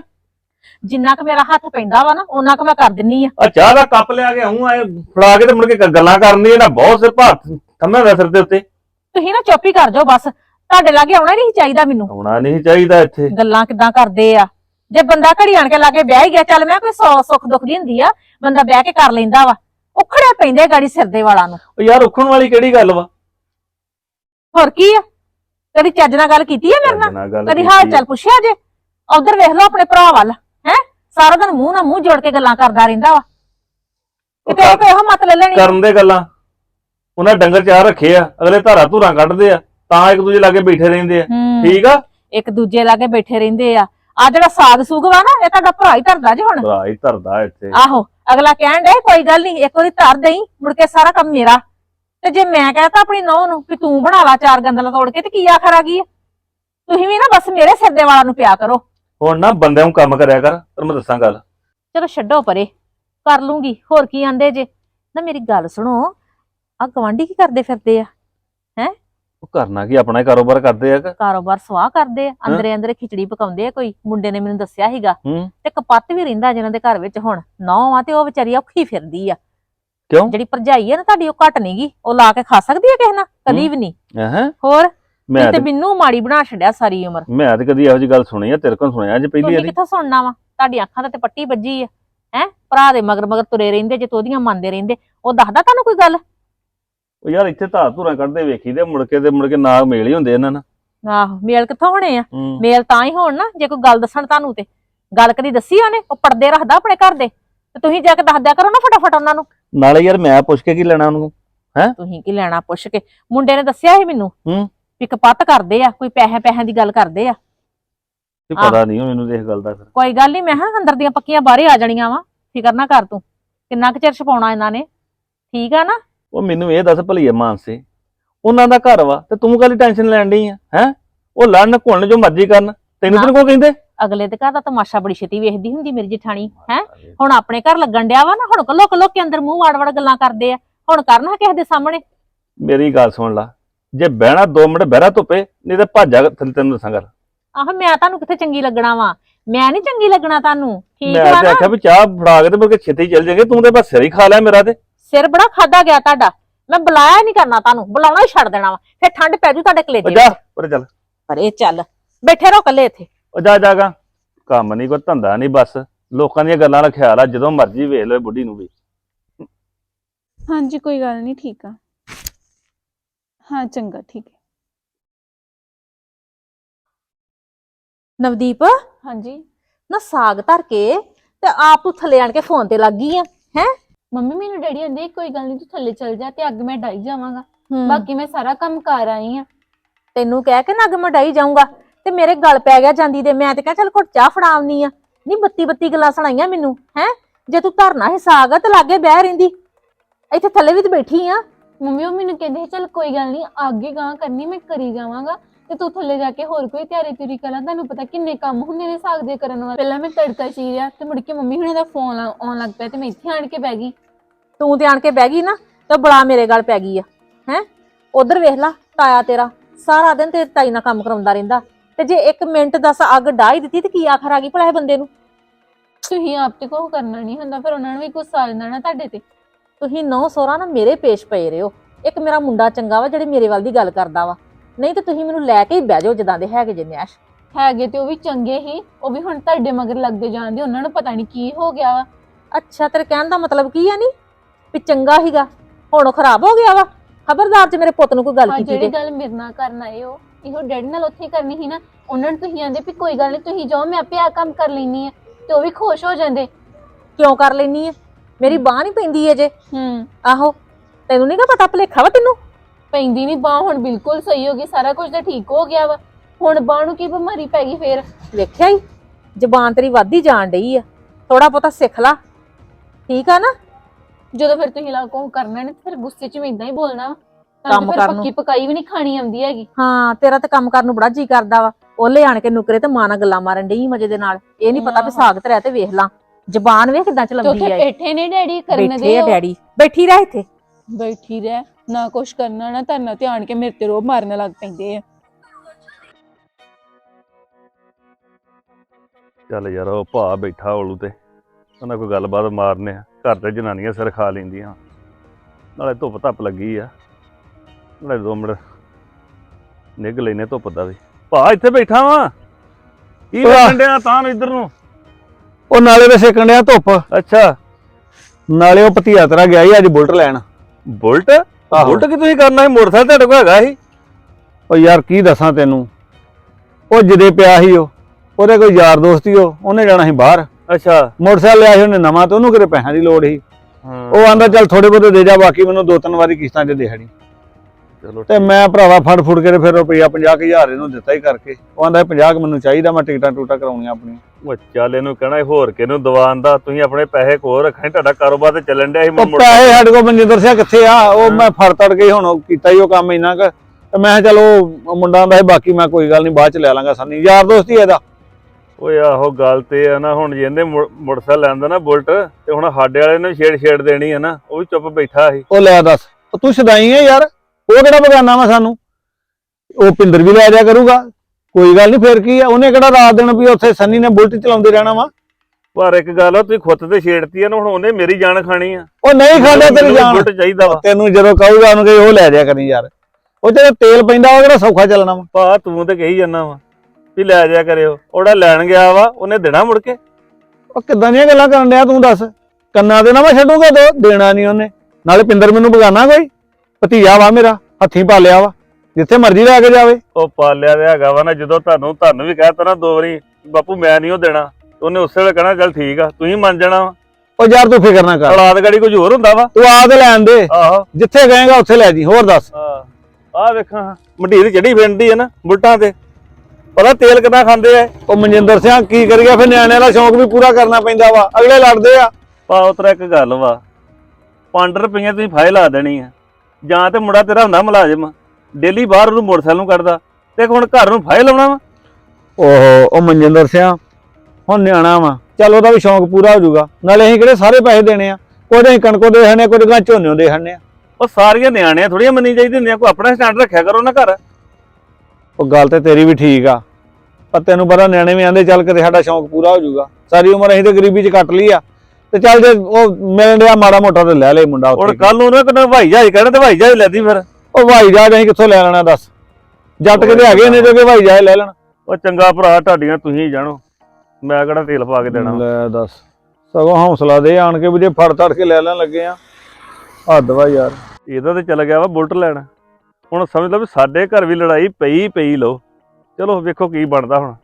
ਜਿੰਨਾ ਕੁ ਮੇਰਾ ਹੱਥ ਪੈਂਦਾ ਵਾ ਨਾ ਉਹਨਾਂ ਕੁ ਮੈਂ ਕਰ ਦਿੰਨੀ ਆ। ਆ ਚਾਹ ਦਾ ਕੱਪ ਲਿਆ ਕੇ ਆਉਂ ਆਏ ਫੜਾ ਕੇ ਤੇ ਮੁੜ ਕੇ ਗ- ਗੱਲਾਂ ਕਰਨੀ ਇਹਨਾਂ ਬਹੁਤ ਸੇ ਭਾਤ ਥੰਮੇ ਦਾ ਸਿਰ ਦੇ ਉੱਤੇ। ਤੁਸੀਂ ਨਾ ਚੁੱਪ ਹੀ ਕਰ ਜਾਓ ਬਸ ਤੁਹਾਡੇ ਲਾਗੇ ਆਉਣਾ ਨਹੀਂ ਚਾਹੀਦਾ ਮੈਨੂੰ। ਆਉਣਾ ਨਹੀਂ ਚਾਹੀਦਾ ਇੱਥੇ। ਗੱਲਾਂ ਕਿਦਾਂ ਕਰਦੇ ਆ? ਜੇ ਬੰਦਾ ਘੜੀ ਆਣ ਕੇ ਲਾਗੇ ਬਹਿ ਹੀ ਗਿਆ ਚੱਲ ਮੈਂ ਕੋਈ ਸੌ ਸੁੱਖ ਦੁੱਖ ਦੀ ਹੁੰਦੀ ਆ ਬੰਦਾ ਬਹਿ ਕੇ ਕਰ ਲੈਂਦਾ ਵਾ। ਉਖੜੇ ਪੈਂਦੇ ਗਾੜੀ ਸਿਰ ਦੇ ਵਾਲਾਂ ਨੂੰ। ਉਹ ਯਾਰ ਉੱਖਣ ਵਾਲੀ ਕਿਹੜੀ ਗੱਲ ਵਾ? ਹੋਰ ਕੀ ਆ? ਕਦੀ ਚੱਜ ਨਾਲ ਗੱਲ ਕੀਤੀ ਆ ਮੇਰੇ ਨਾਲ? ਨਾਲ ਗੱਲ ਕਦੀ ਕੀਤੀ ਹਾਲ ਆ। ਚਾਲ ਪੁੱਛਿਆ ਜੇ? ਉਧਰ ਵੇਖ ਲਓ ਆਪਣੇ ਭਰਾ ਵੱਲ ਹੈ? ਸਾਰਾ ਦਿਨ ਮੂੰਹ ਨਾਲ ਮੂੰਹ ਜੋੜ ਕੇ ਗੱਲਾਂ ਕਰਦਾ ਰਹਿੰਦਾ ਵਾ। ਉਹ ਕਿਤੇ ਕੋਈ ਇਹੋ ਮਤ ਲੈ ਲੈਣੀ ਕਰਨ ਦੇ ਗੱਲਾਂ। ਉਹਨਾਂ ਡੰਗਰ ਚਾਰ ਰੱਖੇ ਆ ਅਗਲੇ ਧਾਰਾ ਧੂਰਾਂ ਕੱਢਦੇ ਆ ਤਾਂ ਇੱਕ ਦੂਜੇ ਲਾਗੇ ਬੈਠੇ ਰਹਿੰਦੇ ਆ। ਹੂੰ, ਠੀਕ ਆ? ਇੱਕ ਦੂਜੇ ਲਾਗੇ ਬੈਠੇ ਰਹਿੰਦੇ ਆ। ਆ ਜਿਹੜਾ ਸਾਗ ਸੂਗ ਵਾ ਨਾ ਇਹ ਤੁਹਾਡਾ ਭਰਾ ਹੀ ਧਰਦਾ ਜੇ ਹੁਣ। ਭਰਾ ਹੀ ਧਰਦਾ ਇੱਥੇ। ਆਹੋ ਅਗਲਾ ਕਹਿਣ ਡੇ ਕੋਈ ਗੱਲ ਨਹੀਂ ਇੱਕ ਵਾਰੀ ਧਰ ਦੇਈ ਮੁੜ ਕੇ ਸਾਰਾ ਕੰਮ ਮੇਰਾ। ਤੇ ਜੇ ਮੈਂ ਕਹਤਾ ਆਪਣੀ ਨੌਂ ਨੂੰ ਕਿ ਤੂੰ ਬਣਾ ਲਾ ਚਾਰ ਗੰਦਲਾਂ ਤੋੜ ਕੇ ਤੇ ਕੀ ਆਖਰ ਆ ਗਈ? ਤੁਸੀਂ ਵੀ ਨਾ ਬਸ ਮੇਰੇ ਸਿਰ ਦੇ ਵਾਲਾਂ ਨੂੰ ਪਿਆ ਕਰੋ। ਹੁਣ ਨਾ ਬੰਦਿਆਂ ਨੂੰ ਕੰਮ ਕਰਿਆ ਕਰ ਤੈਨੂੰ ਮੈਂ ਦੱਸਾਂ ਗੱਲ। ਚਲੋ ਛੱਡੋ ਪਰੇ ਕਰ ਲੂੰਗੀ ਹੋਰ ਕੀ ਆਂਦੇ ਜੇ। ਨਾ ਮੇਰੀ ਗੱਲ ਸੁਣੋ ਆ ਗਵਾਂਢੀ ਕੀ ਕਰਦੇ ਫਿਰਦੇ ਆ? ਉਹ ਕਰਨਾ ਕੀ ਆਪਣਾ ਹੀ ਕਾਰੋਬਾਰ ਕਰਦੇ ਆ ਕਿ? ਕਾਰੋਬਾਰ ਸਵਾਹ ਕਰਦੇ ਆ ਅੰਦਰੇ ਅੰਦਰੇ ਖਿਚੜੀ ਪਕਾਉਂਦੇ ਆ ਕੋਈ ਮੁੰਡੇ ਨੇ ਮੈਨੂੰ ਦੱਸਿਆ ਸੀਗਾ। ਹੂੰ। ਤੇ ਕਪੱਤ ਵੀ ਰਹਿੰਦਾ ਜਿਹਨਾਂ ਦੇ ਘਰ ਵਿੱਚ ਹੁਣ ਨੌਂ ਆ ਤੇ ਉਹ ਵਿਚਾਰੀ ਔਖੀ ਫਿਰਦੀ ਆ। ਕਿਉਂ? ਜਿਹੜੀ ਭਰਜਾਈ ਆ ਨਾ ਤੁਹਾਡੀ ਉਹ ਘਟ ਨਹੀਂਗੀ ਉਹ ਲਾ ਕੇ ਖਾ ਸਕਦੀ ਆ ਕਿਸੇ ਨਾਲ? ਕਦੀ ਵੀ ਨਹੀਂ ਹੈ? ਹੋਰ? ਮੈਂ ਤੇ ਮੈਨੂੰ ਮਾੜੀ ਬਣਾ ਛੱਡਿਆ ਸਾਰੀ ਉਮਰ। ਮੈਂ ਤੇ ਕਦੀ ਇਹੋ ਜੀ ਗੱਲ ਸੁਣੀ ਆ ਤੇਰੇ ਕੋਲ ਸੁਣਿਆ ਅੱਜ ਪਹਿਲੀ ਤੁਸੀਂ ਵਾਰੀ। ਕਿੱਥੋਂ ਸੁਣਨਾ ਵਾ? ਤੁਹਾਡੀ ਅੱਖਾਂ ਤੇ ਤੇ ਪੱਟੀ ਵੱਜੀ ਆ। ਹੈ? ਭਰਾ ਦੇ ਮਗਰ ਮਗਰ ਤੁਰੇ ਰਹਿੰਦੇ ਜੇ ਤੋਦੀਆਂ ਮੰਨਦੇ ਰਹਿੰਦੇ ਉਹ ਦੱਸਦਾ ਤੁਹਾਨੂੰ ਕੋਈ ਗੱਲ? ਉਹ ਯਾਰ ਇੱਥੇ ਧਾਰ ਧੂਰਾਂ ਕੱਢਦੇ ਵੇਖੀ ਦੇ ਮੁੜ ਕੇ ਤੇ ਮੁੜ ਕੇ ਨਾਗ ਮੇਲ ਹੀ ਹੁੰਦੇ ਇਹਨਾਂ ਨਾਲ। ਆਹੋ ਮੇਲ ਕਿੱਥੋਂ ਹੋਣੇ ਆ? ਹੂੰ। ਮੇਲ ਤਾਂ ਹੀ ਹੋਣ ਨਾ ਜੇ ਕੋਈ ਗੱਲ ਦੱਸਣ ਤੁਹਾਨੂੰ ਤੇ। ਗੱਲ ਕਦੀ ਦੱਸੀ ਉਹਨੇ? ਉਹ ਪਰਦੇ ਰੱਖਦਾ ਆਪਣੇ ਘਰ ਦੇ। ਤੇ ਤੁਸੀਂ ਜਾ ਕੇ ਦੱਸ ਦਿਆ ਕਰੋ ਨਾ ਫਟਾਫਟ ਉਹਨਾਂ ਨੂੰ। ਨਾਲੇ ਯਾਰ ਮੈਂ ਪੁੱਛ ਕੇ ਕੀ ਲੈਣਾ ਉਹਨੂੰ ਤੁਸੀਂ ਕੀ ਲੈਣਾ ਪੁੱਛ ਕੇ? ਮੁੰਡੇ ਨੇ ਦੱਸਿਆ ਸੀ ਮੈਨੂੰ ਹੂੰ। ਵੀ ਕਪੱਤ ਕਰਦੇ ਆ ਕੋਈ ਪੈਸੇ ਪੈਸਿਆਂ ਦੀ ਗੱਲ ਕਰਦੇ ਆ। ਤੇ ਪਤਾ ਨਹੀਂ ਮੈਨੂੰ ਤੇ ਇਸ ਗੱਲ ਦਾ ਫਿਰ। ਕੋਈ ਗੱਲ ਨਹੀਂ ਮੈਂ ਹਾਂ ਅੰਦਰ ਦੀਆਂ ਪੱਕੀਆਂ ਬਾਹਰੇ ਆ ਜਾਣੀਆਂ ਵਾ। ਫਿਕਰ ਨਾ ਕਰ ਤੂੰ। ਕਿੰਨਾ ਕੁ ਚਿਰ ਛਪਾਉਣਾ ਇਹਨਾਂ ਨੇ? ਠੀਕ ਆ ਨਾ? ਉਹ ਮੈਨੂੰ ਇਹ ਦੱਸ ਭਲੀਏ ਮਾਨਸੇ ਉਹਨਾਂ ਦਾ ਘਰ ਵਾ ਤੇ ਤੂੰ ਕਾਲੀ ਟੈਨਸ਼ਨ ਲੈਣ ਡਈ ਆ ਹੈ? ਉਹ ਲੜਨ ਘੁਲਣ ਜੋ ਮਰਜ਼ੀ ਕਰਨ ਤੈਨੂੰ। ਤੈਨੂੰ ਕੋ ਕਹਿੰਦੇ? ਅਗਲੇ ਦੇ ਘਰ ਦਾ ਤਮਾਸ਼ਾ ਬੜੀ ਛੇਤੀ ਵੇਖਦੀ ਹੁੰਦੀ ਮੇਰੀ ਜਠਾਣੀ ਹੈ ਹੁਣ ਆਪਣੇ ਘਰ ਲੱਗਣ ਡਿਆ ਵਾ ਨਾ ਹੁਣ ਕੱਲੋ ਕੱਲੋ ਕੇ ਅੰਦਰ ਮੂੰਹ ਵੜ ਵੜ ਗੱਲਾਂ ਕਰਦੇ ਆ ਹੁਣ ਕਰਨ ਕਿਸੇ ਦੇ ਸਾਹਮਣੇ? ਮੇਰੀ ਗੱਲ ਸੁਣ ਲਾ ਜੇ ਬਹਿਣਾ 2 ਮਿੰਟ ਬਹਿਰਾ ਧੁੱਪੇ ਨਹੀਂ ਤੇ ਭੱਜਾ ਤੈਨੂੰ ਦੱਸਾਂ ਗੱਲ। ਆਹ ਮੈਂ ਤੁਹਾਨੂੰ ਕਿੱਥੇ ਚੰਗੀ ਲੱਗਣਾ ਵਾ? ਮੈਂ ਨਹੀਂ ਚੰਗੀ ਲੱਗਣਾ ਤੁਹਾਨੂੰ ਠੀਕ ਮੈਂ ਤੇ ਨਾ? ਆਖਿਆ ਵੀ ਚਾਹ ਫੜਾ ਕੇ ਤੇ ਮੁੜ ਕੇ ਛੇਤੀ ਚੱਲ ਜਾਗੇ ਤੂੰ ਤੇ ਬਸ ਸਿਰ ਹੀ ਖਾ ਲਿਆ ਮੇਰਾ ਤੇ। ਸਿਰ ਬੜਾ ਖਾਦਾ ਗਿਆ ਤੁਹਾਡਾ। ਮੈਂ ਬੁਲਾਇਆ ਨਹੀਂ ਕਰਨਾ ਤੁਹਾਨੂੰ ਬੁਲਾਉਣਾ ਹੀ ਛੱਡ ਦੇਣਾ ਵਾ। ਫਿਰ ਠੰਡ ਪੈ ਜੂ ਤੁਹਾਡੇ ਉਹ ਕਲੇਜੇ ਜਾ ਪਰ ਚੱਲ। ਪਰ ਇਹ ਚੱਲ ਬੈਠੇ ਰਹੋ ਕੱਲੇ ਇੱਥੇ। ਉਹ ਜਾ ਜਾਗਾ ਕੰਮ ਨਹੀਂ ਕੋਈ ਧੰਦਾ ਨਹੀਂ ਬਸ। ਲੋਕਾਂ ਦੀਆਂ ਗੱਲਾਂ ਦਾ ਖਿਆਲ ਆ ਜਦੋਂ ਮਰਜ਼ੀ ਵੇਖ ਲਓ ਇਹ ਬੁੱਢੀ ਨੂੰ ਵੀ। ਹਾਂਜੀ ਕੋਈ ਗੱਲ ਨਹੀਂ ਠੀਕ ਆ। ਹਾਂ ਚੰਗਾ ਠੀਕ ਹੈ। ਨਵਦੀਪ? ਹਾਂਜੀ। ਨਾ ਸਾਗ ਧਰ ਕੇ ਤੇ ਆਪ ਤੂੰ ਥੱਲੇ ਆਣ ਕੇ ਫੋਨ ਤੇ ਲੱਗ ਗਈ ਆ ਮੰਮੀ ਮੈਨੂੰ ਡੈਡੀ ਕਹਿੰਦੇ ਕੋਈ ਗੱਲ ਨਹੀਂ ਤੂੰ ਥੱਲੇ ਚਲ ਜਾ ਤੇ ਅੱਗ ਮੈਂ ਡਾਈ ਜਾਵਾਂਗਾ। ਬਾਕੀ ਮੈਂ ਸਾਰਾ ਕੰਮ ਕਰ ਆਈ ਆ। ਤੈਨੂੰ ਕਹਿ ਕੇ ਨੱਗ ਮਡਾਈ ਜਾਊਂਗਾ ਤੇ ਮੇਰੇ ਗਲ ਪੈ ਗਿਆ ਜਾਂਦੀ ਦੇ ਮੈਂ ਤੇ ਕਿਹਾ ਚੱਲ ਘੁੱਟ ਚਾਹ ਫੜਾਉਣੀ ਆ। ਨਹੀਂ ਬੱਤੀ ਬੱਤੀ ਗੱਲਾਂ ਸੁਣਾਈਆਂ ਮੈਨੂੰ ਹੈ? ਜੇ ਤੂੰ ਧਰਨਾ ਹੈ ਸਾਗ ਆ ਤੇ ਲਾਗੇ ਬਹਿ ਰਹਿੰਦੀ। ਇੱਥੇ ਥੱਲੇ ਵੀ ਤੇ ਬੈਠੀ ਆ। ਮੰਮੀ ਉਹ ਮੈਨੂੰ ਕਹਿੰਦੇ ਚਲ ਕੋਈ ਗੱਲ ਨਹੀਂ ਅੱਗੇ ਗਾਂ ਕਰਨੀ ਮੈਂ ਕਰੀ ਜਾਵਾਂਗਾ। ਤੇ ਤੂੰ ਥੱਲੇ ਜਾ ਕੇ ਹੋਰ ਕੋਈ ਤਿਆਰੀ ਤੁਰੀ ਕਰ ਤੁਹਾਨੂੰ ਪਤਾ ਕਿੰਨੇ ਕੰਮ ਹੁੰਦੇ ਨੇ ਸਾਗ ਦੇ ਕਰਨ ਵਾਲੇ। ਪਹਿਲਾਂ ਮੈਂ ਤੜਕਾ ਚੀਰਿਆ ਤੇ ਮੁੜ ਕੇ ਮੰਮੀ ਹੁਣੇ ਦਾ ਫੋਨ ਆਉਣ ਲੱਗ ਪਿਆ ਤੇ ਮੈਂ ਇੱਥੇ ਆਣ ਕੇ ਬਹਿ ਗਈ। ਤੂੰ ਤੇ ਆਣ ਕੇ ਬਹਿ ਗਈ ਨਾ ਤੇ ਬੜਾ ਮੇਰੇ ਗਲ ਪੈ ਗਈ ਆ ਹੈ? ਉਧਰ ਵੇਖ ਲਾ ਤਾਇਆ ਤੇਰਾ ਸਾਰਾ ਦਿਨ ਤੇ ਤਾਈ ਨਾਲ ਕੰਮ ਕਰਾਉਂਦਾ ਰਹਿੰਦਾ। ਤੇ ਜੇ 1 ਮਿੰਟ ਦਸ ਅੱਗ ਡਾਹ ਹੀ ਦਿੱਤੀ ਤੇ ਕੀ ਆਖਰ ਆ ਗਈ ਭਲਾ ਇਹ ਬੰਦੇ ਨੂੰ? ਤੁਸੀਂ ਆਪ ਤੇ ਕੋ ਕਰਨਾ ਨਹੀਂ ਹੁੰਦਾ ਫਿਰ ਉਹਨਾਂ ਨੂੰ ਵੀ ਗੁੱਸਾ ਆ ਜਾਂਦਾ ਨਾ ਤੁਹਾਡੇ ਤੇ। ਤੁਸੀਂ ਨੌ ਸੋਰਾ ਨਾ ਮੇਰੇ ਪੇਸ਼ ਪਏ ਰਿਓ ਇੱਕ ਮੇਰਾ ਮੁੰਡਾ ਚੰਗਾ ਵਾ ਜਿਹੜੇ ਮੇਰੇ ਵੱਲ ਦੀ ਗੱਲ ਕਰਦਾ ਵਾ। ਨਹੀਂ ਤੇ ਤੁਸੀਂ ਮੈਨੂੰ ਲੈ ਕੇ ਹੀ ਬਹਿ ਜਾਓ ਜਦਾਂ ਦੇ ਹੈਗੇ ਜੇ ਨਿਆਸ਼ ਹੈਗੇ ਤੇ ਉਹ ਵੀ ਚੰਗੇ ਹੀ ਉਹ ਵੀ ਹੁਣ ਤੁਹਾਡੇ ਮਗਰ ਲੱਗਦੇ ਜਾਂਦੇ ਉਹਨਾਂ ਨੂੰ ਪਤਾ ਨਹੀਂ ਕੀ ਹੋ ਗਿਆ ਵਾ। ਅੱਛਾ ਤੇਰੇ ਕਹਿਣ ਦਾ ਮਤਲਬ ਕੀ ਆ ਨਹੀਂ ਵੀ ਚੰਗਾ ਹੀਗਾ ਹੁਣ ਉਹ ਖਰਾਬ ਹੋ ਗਿਆ ਵਾ। ਖਬਰਦਾਰ ਜੇ ਮੇਰੇ ਪੁੱਤ ਨੂੰ ਕੋਈ ਗੱਲ ਹਾਂ ਕੀਤੀ ਜਿਹੜੀ ਤੇ। ਗੱਲ ਮੇਰੇ ਨਾਲ ਕਰਨ ਆਏ ਹੋ ਇਹੋ ਡੈਡੀ ਨਾਲ ਉੱਥੇ ਕਰਨੀ ਸੀ ਨਾ ਉਹਨਾਂ ਨੂੰ ਤੁਸੀਂ ਆਂਦੇ ਵੀ ਕੋਈ ਗੱਲ ਨਹੀਂ ਤੁਸੀਂ ਜਾਓ ਮੈਂ ਆਪੇ ਆ ਕੰਮ ਕਰ ਲੈਣੀ ਆ ਤੇ ਉਹ ਵੀ ਖੁਸ਼ ਹੋ ਜਾਂਦੇ। ਕਿਉਂ ਕਰ ਲੈਨੀ ਆ? ਮੇਰੀ ਬਾਹ ਨਹੀਂ ਪੈਂਦੀ ਅਜੇ ਹੂੰ। ਆਹੋ ਤੈਨੂੰ ਨਹੀਂ ਪਤਾ ਭਲੇਖਾ ਵਾ ਤੈਨੂੰ? ਪੈਂਦੀ ਨਹੀਂ ਬਾਹ ਹੁਣ ਬਿਲਕੁਲ ਸਹੀ ਹੋ ਗਈ ਸਾਰਾ ਕੁਝ ਤਾਂ ਠੀਕ ਹੋ ਗਿਆ ਵਾ। ਹੁਣ ਬਾਹ ਨੂੰ ਕੀ ਬਿਮਾਰੀ ਪੈ ਗਈ ਫੇਰ? ਵੇਖਿਆ ਹੀ ਜ਼ਬਾਨ ਤੇਰੀ ਵੱਧਦੀ ਜਾਣ ਡਈ ਆ। ਥੋੜਾ ਬਹੁਤਾ ਸਿੱਖ ਲਾ। ਠੀਕ ਆ ਨਾ? ਜਦੋਂ ਫਿਰ ਤੁਸੀਂ ਲਾ ਕੋ ਕਰਨਾ ਨੇ ਫਿਰ ਗੁੱਸੇ 'ਚ ਵੀ ਇਦਾਂ ਹੀ ਬੋਲਣਾ। ਕੰਮ ਕਰਨ ਨੂੰ। ਪੱਕੀ ਪਕਾਈ ਵੀ ਨਹੀਂ ਖਾਣੀ ਆਉਂਦੀ ਹੈਗੀ ਹਾਂ ਤੇਰਾ ਤੇ ਕੰਮ ਕਰਨ ਨੂੰ ਬੜਾ ਜੀ ਕਰਦਾ ਵਾ ਉਹਲੇ ਆਣ ਕੇ ਨੁਕਰੇ ਤੇ ਮਾਂ ਨਾਲ ਗੱਲਾਂ ਮਾਰਨ ਡਈ ਮਜੇ ਦੇ ਨਾਲ ਇਹ ਨਹੀਂ ਪਤਾ ਵੀ। ਸਾਗ ਧਰਿਆ ਤੇ ਵੇਖ ਲਾ ਜ਼ਬਾਨ ਵੇਖ ਕਿਦਾਂ ਤੇ ਚਲਾਉਂਦੀ ਉੱਥੇ ਆ ਇਹ। ਬੈਠੇ ਨੇ ਡੈਡੀ ਕਰਨ ਬੈਠੇ ਦੇ ਆ ਉਹ। ਡੈਡੀ ਬੈਠੀ ਰਹਿ ਇੱਥੇ ਬੈਠੀ ਰਹਿ ਨਾ ਕੁਛ ਕਰਨਾ ਨਾ ਧਰਨਾ ਧਿਆਨ ਕੇ ਮੇਰੇ ਤੇ ਰੋਬ ਮਾਰਨ ਲੱਗ ਪੈਂਦੇ ਆ ਚੱਲ ਯਾਰ ਉਹ ਭਾ ਬੈਠਾ ਹੋਲੂ ਤੇ ਉਹਨਾਂ ਕੋਈ ਗੱਲਬਾਤ ਮਾਰਨੇ ਆ ਘਰ ਤੇ ਜਨਾਨੀਆਂ ਸਿਰ ਖਾ ਲੈਂਦੀਆਂ। ਨਾਲੇ ਧੁੱਪ ਧੱਪ ਲੱਗੀ ਆ। ਨਾਲੇ ਦੋ ਮਿੰਟ ਨਿੱਘ ਲੈਨੇ ਧੁੱਪ ਦਾ ਵੀ। ਭਾ ਇੱਥੇ ਬੈਠਾ ਵਾਂ। ਕੀ ਵਾਹ। ਕਰਨ ਡਿਆ ਤਾਂ ਇੱਧਰ ਨੂੰ? ਉਹ ਨਾਲੇ ਦੇ ਸੇਕਣ ਡਿਆ ਧੁੱਪ। ਅੱਛਾ। ਨਾਲੇ ਉਹ ਭਤੀਆ ਤੇਰਾ ਗਿਆ ਹੀ ਅੱਜ ਬੁਲਟ ਲੈਣ। ਬੁਲਟ। ਬੁਲਟ ਕੀ ਤੁਸੀਂ ਕਰਨਾ ਸੀ? ਮੋਟਰਸਾਈਕਲ ਤੁਹਾਡੇ ਕੋਲ ਹੈਗਾ ਸੀ? ਉਹ ਯਾਰ ਕੀ ਦੱਸਾਂ ਤੈਨੂੰ? ਉਹ ਜਦੇ ਪਿਆ ਸੀ ਉਹ। ਉਹਦੇ ਕੋਈ ਯਾਰ ਦੋਸਤ ਸੀ ਉਹ। ਉਹਨੇ ਜਾਣਾ ਸੀ ਬਾਹਰ। ਅੱਛਾ। ਮੋਟਰਸਾਈਕਲ ਲਿਆ ਸੀ ਉਹਨੇ ਨਵਾਂ ਤੇ ਉਹਨੂੰ ਕਿਤੇ ਪੈਸਿਆਂ ਦੀ ਲੋੜ ਸੀ। ਉਹ ਆਂਦਾ ਚੱਲ ਥੋੜੇ ਬਹੁਤੇ ਦੇ ਜਾ ਬਾਕੀ ਮੈਨੂੰ ਦੋ ਤਿੰਨ ਵਾਰੀ ਕਿਸ਼ਤਾਂ 'ਚ ਦੇਣੀ ਚਲੋ ਤੇ ਮੈਂ ਭਰਾਵਾ ਫੜ ਫੁੜ ਕੇ ਤੇ ਫਿਰ ਰੁਪਈਆ 50000 ਇਹਨੂੰ ਦਿੱਤਾ ਹੀ ਕਰਕੇ। ਉਹ ਆਂਦਾ 50 ਮੈਨੂੰ ਚਾਹੀਦਾ ਮੈਂ ਟਿਕਟਾਂ ਟੂਟਾਂ ਕਰਾਉਣੀਆਂ ਆਪਣੀਆਂ। ਉਹ ਚੱਲ ਇਹਨੂੰ ਕਹਿਣਾ ਹੋਰ ਕਿਹਨੂੰ ਦਵਾਨ ਦਾ? ਤੁਸੀਂ ਆਪਣੇ ਪੈਸੇ ਕੋਲ ਰੱਖਣੇ ਤੁਹਾਡਾ ਕਾਰੋਬਾਰ ਤੇ ਚੱਲਣ ਡਿਆ ਸੀ ਉਹ ਪੈਸੇ ਸਾਡੇ ਕੋਲ ਮਨਜਿੰਦਰ ਸਿੰਘ ਕਿੱਥੇ ਆ? ਉਹ ਮੈਂ ਫੜ ਤੜ ਕੇ ਹੁਣ ਕੀਤਾ ਹੀ ਉਹ ਕੰਮ ਇੰਨਾ ਕੁ। ਤੇ ਮੈਂ ਚੱਲ ਮੁੰਡਾ ਆਂਦਾ ਸੀ ਬਾਕੀ ਮੈਂ ਕੋਈ ਗੱਲ ਨਹੀਂ ਬਾਅਦ ਚ ਲੈ ਲਾਂਗਾ ਸੰਨੀ। ਯਾਰ ਦੋਸਤ ਇਹਦਾ। ਓਏ ਆਹੋ ਗੱਲ ਤੇ ਆ ਨਾ ਹੁਣ ਜਿਹਨੇ ਮੋਟਰਸਾਈਕਲ ਲੈਂਦਾ ਨਾ ਬੁਲਟ ਤੇ ਹੁਣ ਸਾਡੇ ਵਾਲੇ ਨੇ ਛੇੜ ਛੇੜ ਦੇਣੀ ਆ ਨਾ ਉਹ ਵੀ ਚੁੱਪ ਬੈਠਾ ਸੀ। ਉਹ ਲੈ ਦੱਸ ਤੂੰ ਸਦਾਈ ਹੈ ਯਾਰ ਉਹ ਕਿਹੜਾ ਬਗਾਨਾ ਵਾ ਸਾਨੂੰ? ਉਹ ਪਿੰਦਰ ਵੀ ਲੈ ਜਾਇਆ ਕਰੂਗਾ ਕੋਈ ਗੱਲ ਨਹੀਂ ਫੇਰ ਕੀ ਆ ਉਹਨੇ ਕਿਹੜਾ ਰਾਤ ਦਿਨ ਵੀ ਉੱਥੇ ਸੰਨੀ ਨੇ ਬੁਲਟ ਚਲਾਉਂਦੇ ਰਹਿਣਾ ਵਾ? ਪਰ ਇੱਕ ਗੱਲ ਆ ਤੁਸੀਂ ਖੁੱਤ ਤੇ ਛੇੜਤੀ ਆ ਨਾ ਹੁਣ ਉਹਨੇ ਮੇਰੀ ਜਾਨ ਖਾਣੀ ਆ। ਉਹ ਨਹੀਂ ਖਾਂਦਾ ਤੇਰੀ ਜਾਨ। ਬੁਲਟ ਚਾਹੀਦਾ ਵਾ। ਤੈਨੂੰ ਜਦੋਂ ਕਹੂਗਾ ਉਹਨੂੰ ਕਹੀ ਉਹ ਲੈ ਜਾਇਆ ਕਰੀ ਯਾਰ। ਉਹ ਜਿਹੜਾ ਤੇਲ ਪੈਂਦਾ ਉਹ ਕਿਹੜਾ ਸੌਖਾ ਚੱਲਣਾ ਵਾ? ਭਾ ਤੂੰ ਤੇ ਕਹੀ ਜਾਂਦਾ ਵਾ। ਵੀ ਲੈ ਜਾ ਕਰਿਓ। ਉਹਦਾ ਲੈਣ ਗਿਆ ਵਾ ਉਹਨੇ ਦੇਣਾ ਮੁੜ ਕੇ? ਉਹ ਕਿੱਦਾਂ ਦੀਆਂ ਗੱਲਾਂ ਕਰਨ ਡਿਆ ਤੂੰ ਦੱਸ? ਕੰਨਾਂ ਦੇ ਨਾ ਮੈਂ ਛੱਡੂਗਾ ਦੋ ਦੇਣਾ ਨਹੀਂ ਉਹਨੇ। ਨਾਲੇ ਪਿੰਦਰ ਮੈਨੂੰ ਬਗਾਨਾ ਕੋਈ? ਭਤੀਆ ਵਾ ਮੇਰਾ ਹੱਥੀਂ ਪਾਲਿਆ ਵਾ। ਜਿੱਥੇ ਮਰਜ਼ੀ ਲੈ ਕੇ ਜਾਵੇ। ਉਹ ਪਾਲਿਆ ਤੇ ਹੈਗਾ ਵਾ ਨਾ ਜਦੋਂ ਤੁਹਾਨੂੰ ਤੁਹਾਨੂੰ ਵੀ ਕਹਿਤਾ ਨਾ ਦੋ ਵਾਰੀ ਬਾਪੂ ਮੈਂ ਨਹੀਂ ਉਹ ਦੇਣਾ। ਉਹਨੇ ਉਸੇ ਵੇਲੇ ਕਹਿਣਾ ਚੱਲ ਠੀਕ ਆ ਤੁਸੀਂ ਮੰਨ ਜਾਣਾ ਵਾ। ਉਹ ਯਾਰ ਤੂੰ ਫਿਕਰ ਨਾ ਕਰ। ਔਲਾਦ ਗਾੜੀ ਕੁਝ ਹੋਰ ਹੁੰਦਾ ਵਾ? ਤੂੰ ਆ ਤੇ ਲੈਣ ਦੇ। ਆਹੋ। ਜਿੱਥੇ ਗਏਗਾ ਉੱਥੇ ਲੈ ਜੀ ਹੋਰ ਦੱਸ। ਆ ਆ ਵੇਖਾਂ ਮੰਡੀਰ ਚੜੀ ਫਿਰਦੀ ਹੈ ਨਾ ਬੁਲਟਾਂ ਤੇ। ਪਤਾ ਤੇਲ ਕਿੰਨਾ ਖਾਂਦੇ ਆ? ਉਹ ਮਨਜਿੰਦਰ ਸਿੰਘ ਕੀ ਕਰੀਏ? ਫਿਰ ਨਿਆਣਿਆਂ ਦਾ ਸ਼ੌਂਕ ਵੀ ਪੂਰਾ ਕਰਨਾ ਪੈਂਦਾ ਵਾ। ਅਗਲੇ ਲੜਦੇ ਆ। ਪਾ ਉਤਰਾ ਇੱਕ ਗੱਲ ਵਾ। 5 ਰੁਪਈਆ ਤੁਸੀਂ ਫਾਇਲ ਲਾ ਦੇਣੀ ਆ। ਜਾਂ ਤੇ ਮੁੰਡਾ ਤੇਰਾ ਹੁੰਦਾ ਮੁਲਾਜ਼ਮ। ਡੇਲੀ ਬਾਹਰ ਉਹਨੂੰ ਮੋਟਰਸਾਈਕਲ ਨੂੰ ਕੱਢਦਾ। ਤੇ ਹੁਣ ਘਰ ਨੂੰ ਫਾਇਲ ਲਾਉਣਾ ਵਾ। ਓਹੋ ਉਹ ਮਨਜਿੰਦਰ ਸਿੰਘ ਹੁਣ ਨਿਆਣਾ ਵਾ। ਚੱਲ ਉਹਦਾ ਵੀ ਸ਼ੌਂਕ ਪੂਰਾ ਹੋ ਜਾਊਗਾ। ਨਾਲੇ ਅਸੀਂ ਕਿਹੜੇ ਸਾਰੇ ਪੈਸੇ ਦੇਣੇ ਆ? ਕੋਈ ਕਣਕੋਂ ਦੇ ਹਣੇ ਕੋਈ ਗਾਂ ਝੋਨਿਓ ਦੇ ਹਣੇ ਆ। ਉਹ ਸਾਰੀਆਂ ਨਿਆਣੀਆਂ ਥੋੜੀਆਂ ਮੰਨੀ ਚਾਹੀਦੀ ਹੁੰਦੀਆਂ। ਕੋਈ ਆਪਣਾ ਸਟੈਂਡ ਰੱਖਿਆ ਕਰੋ ਨਾ ਘਰ। ਉਹ ਗੱਲ ਤੇ ਤੇਰੀ ਵੀ ਠੀਕ ਆ। ਪਰ ਤੈਨੂੰ ਪਤਾ ਨਿਆਣੇ ਵੀ ਆਂਦੇ ਚੱਲ ਕਿਤੇ ਸਾਡਾ ਸ਼ੌਂਕ ਪੂਰਾ ਹੋ ਜਾਊਗਾ। ਸਾਰੀ ਉਮਰ ਅਸੀਂ ਤੇ ਗਰੀਬੀ 'ਚ ਕੱਟ ਲਈ ਆ। ਤੇ ਚੱਲ ਜੇ ਉਹ ਮਿਲਣ ਡਿਆ ਮਾੜਾ ਮੋਟਾ ਤੇ ਲੈ ਲੈ ਮੁੰਡਾ ਹੁਣ ਉੱਥੇ ਕੱਲ ਨੂੰ ਉਹਨੇ ਕਿੰਨਾ ਭਾਈ ਜਾਈ ਕਹਿਣਾ ਤੇ ਭਾਈ ਜਾਈ ਲੈਦੀ ਫਿਰ। ਉਹ ਭਾਈ ਜਹਾਜ਼ ਅਸੀਂ ਕਿੱਥੋਂ ਲੈ ਲੈਣਾ ਦੱਸ। ਜੱਟ ਕਿਤੇ ਹੈਗੇ ਨੇ ਜੋ ਕਿ ਭਾਈ ਜਹਾਜ਼ ਲੈ ਲੈਣ। ਉਹ ਚੰਗਾ ਭਰਾ ਢਾਡੀਆਂ ਤੁਸੀਂ ਜਾਣੋ। ਮੈਂ ਕਿਹੜਾ ਤੇਲ ਪਾ ਕੇ ਦੇਣਾ। ਲੈ ਦੱਸ। ਸਗੋਂ ਹੌਸਲਾ ਦੇ ਆਣ ਕੇ ਵੀ ਜੇ ਫੜ ਤੜ ਕੇ ਲੈ ਲੈਣ ਲੱਗੇ ਆ। ਹੱਦ ਵਾ ਯਾਰ। ਇਹਦਾ ਤੇ ਚੱਲ ਗਿਆ ਵਾ ਬੁਲਟ ਲੈਣ। ਹੁਣ ਸਮਝ ਲਓ ਵੀ ਸਾਡੇ ਘਰ ਵੀ ਲੜਾਈ ਪਈ ਪਈ ਲਓ। ਚਲੋ ਵੇਖੋ ਕੀ ਬਣਦਾ ਹੁਣ।